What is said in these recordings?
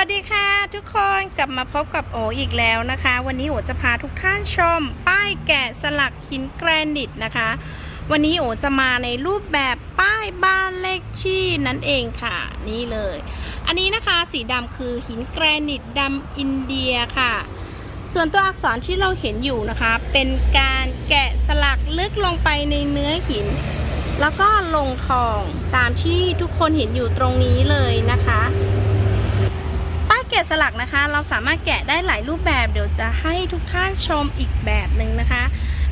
วัสดีค่ะทุกคนกลับมาพบกับโออีกแล้วนะคะ วันนี้โอจะพาทุกท่านชม ป้ายแกะสลักหินแกรนิตนะคะ วันนี้โอจะมาในรูปแบบป้ายบ้านเลขที่นั่นเองค่ะ นี่เลย อันนี้นะคะสีดำคือหินแกรนิตดำอินเดียค่ะ ส่วนตัวอักษรที่เราเห็นอยู่นะคะ เป็นการแกะสลักลึกลงไปในเนื้อหิน แล้วก็ลงทองตามที่ทุกคนเห็นอยู่ตรงนี้เลยนะคะ กะสลักนะคะ เราสามารถแกะได้หลายรูปแบบ เดี๋ยวจะให้ทุกท่านชมอีกแบบหนึ่งนะคะ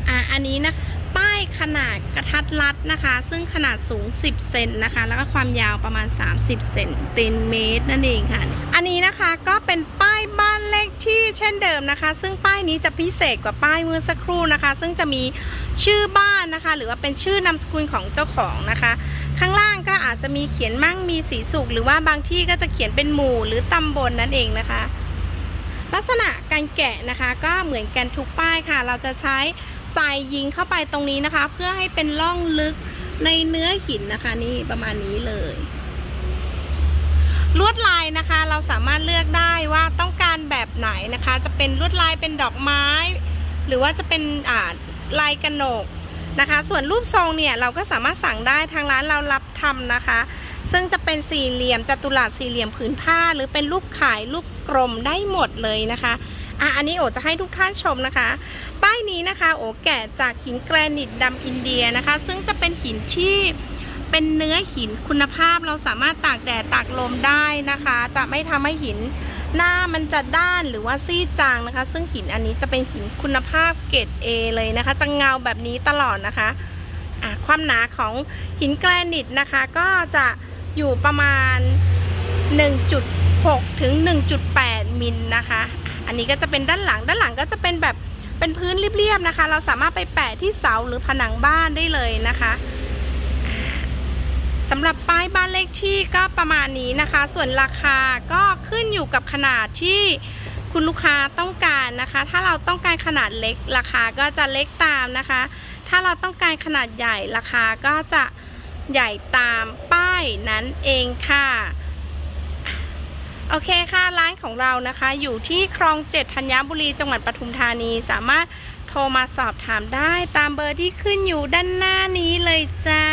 อ่าอันนี้นะป้ายขนาดกระทัดรัดนะคะ ซึ่งขนาดสูง 10 เซนนะคะ แล้วก็ความยาวประมาณ 30 เซนติเมตรนั่นเองค่ะ อันนี้นะคะก็เป็นป้ายบ้านเลขที่เช่นเดิมนะคะ ซึ่งป้ายนี้จะพิเศษกว่าป้ายเมื่อสักครู่นะคะ ซึ่งจะมีชื่อบ้านนะคะ หรือว่าเป็นชื่อนามสกุลของเจ้าของนะคะ ข้างล่างก็อาจจะมีเขียนมั่งมีสีสุกหรือว่าบางที่ก็จะเขียนเป็นหมู่หรือตำบลนั่นเองนะคะ ลักษณะการแกะนะคะก็เหมือนกันทุกป้ายค่ะ เราจะใช้ทรายยิงเข้าไปตรงนี้นะคะ เพื่อให้เป็นร่องลึกในเนื้อหินนะคะนี่ประมาณนี้เลย ลวดลายนะคะเราสามารถเลือกได้ว่าต้องการแบบไหนนะคะ จะเป็นลวดลายเป็นดอกไม้ หรือว่าจะเป็นอ่าลายกระหนก นะคะ ส่วนรูปทรงเนี่ยเราก็สามารถสั่งได้ทางร้านเรารับทำนะคะ ซึ่งจะเป็นสี่เหลี่ยมจัตุรัสสี่เหลี่ยมผืนผ้า หรือเป็นรูปขายรูปกลมได้หมดเลยนะคะอะอันนี้โอจะให้ทุกท่านชมนะคะ ป้ายนี้นะคะ โอแกะจากหินแกรนิตดำอินเดียนะคะ ซึ่งจะเป็นหินที่เป็นเนื้อหินคุณภาพเราสามารถตากแดดตากลมได้นะคะ จะไม่ทำให้หิน หน้ามันจะด้านหรือว่าซีดจางนะคะ ซึ่งหินอันนี้จะเป็นหินคุณภาพเกรด A เลยนะคะ จะเงาแบบนี้ตลอดนะคะะความหนาของหินแกรนิตนะคะ ก็จะอยู่ประมาณ 1.6 ถึง 1.8 มิลนะคะ อันนี้ก็จะเป็นด้านหลังด้านหลังก็จะเป็นแบบเป็นพื้นเรียบๆนะคะ เราสามารถไปแปะที่เสาหรือผนังบ้านได้เลยนะคะ สำหรับป้ายบ้านเลขที่ก็ประมาณนี้นะคะ ส่วนราคาก็ขึ้นอยู่กับขนาดที่คุณลูกค้าต้องการนะคะ ถ้าเราต้องการขนาดเล็กราคาก็จะเล็กตามนะคะ ถ้าเราต้องการขนาดใหญ่ราคาก็จะใหญ่ตามป้ายนั้นเองค่ะโอเคค่ะร้านของเรานะคะ อยู่ที่คลองเจ็ดธัญบุรีจังหวัดปทุมธานี สามารถโทรมาสอบถามได้ตามเบอร์ที่ขึ้นอยู่ด้านหน้านี้เลยจ้า